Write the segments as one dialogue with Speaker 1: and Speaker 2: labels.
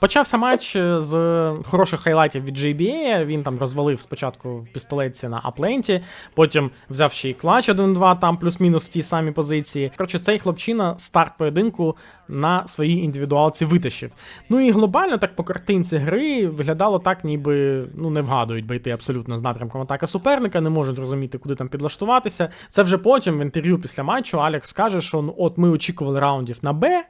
Speaker 1: Почався матч е, з хороших хайлайтів від JBA. Він там розвалив спочатку в пістолетці на апленті, потім взяв ще й клач 1-2, там плюс-мінус в тій самій позиції. Коротше, цей хлопчина старт поєдинку на своїй індивідуалці витащив. Ну і глобально так по картинці гри виглядало так, ніби ну не вгадують бейти абсолютно з напрямком атаки суперника, не можуть зрозуміти, куди там підлаштуватися. Це вже потім в інтерв'ю після матчу Алекс каже, що ну от ми очікували раундів на Б.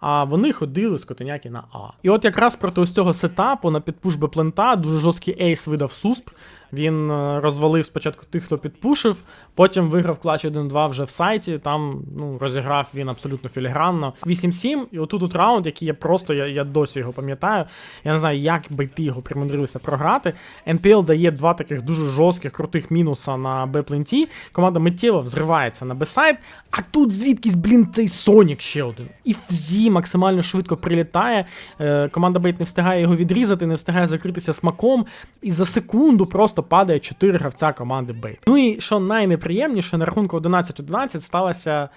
Speaker 1: А вони ходили з котеняки на А. І от якраз проти ось цього сетапу на підпуш плента дуже жорсткий ейс видав Сусп. Він е, розвалив спочатку тих, хто підпушив, потім виграв клач 1-2 вже в сайті. Там ну, розіграв він абсолютно філігранно. 8-7, і отут от раунд, який я просто, я, я досі його пам'ятаю. Я не знаю, як байти його примудрилися програти. NPL дає два таких дуже жорстких, крутих мінуса на Б-пленті. Команда миттєво взривається на Б-сайд, а тут звідкись, блін, цей Сонік ще один. І Фзі максимально швидко прилітає. Е, команда Бейт не встигає його відрізати, не встигає закритися смаком. І за секунду просто падає 4 гравця команди Бейт. Ну і що найнеприємніше, на рахунку 11-11 сталася.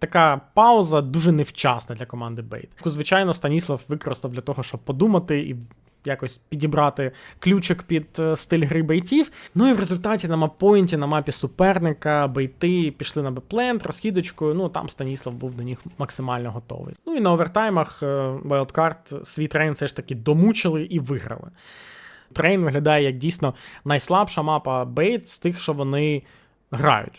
Speaker 1: Така пауза дуже невчасна для команди Бейт. Яку, звичайно, Станіслав використав для того, щоб подумати і якось підібрати ключик під е, стиль гри бейтів. Ну і в результаті на маппойнті, на мапі суперника, бейти пішли на беплент, розхідочкою. Ну там Станіслав був до них максимально готовий. Ну і на овертаймах е, Wildcard свій трейн все ж таки домучили і виграли. Трейн виглядає як дійсно найслабша мапа бейт з тих, що вони грають.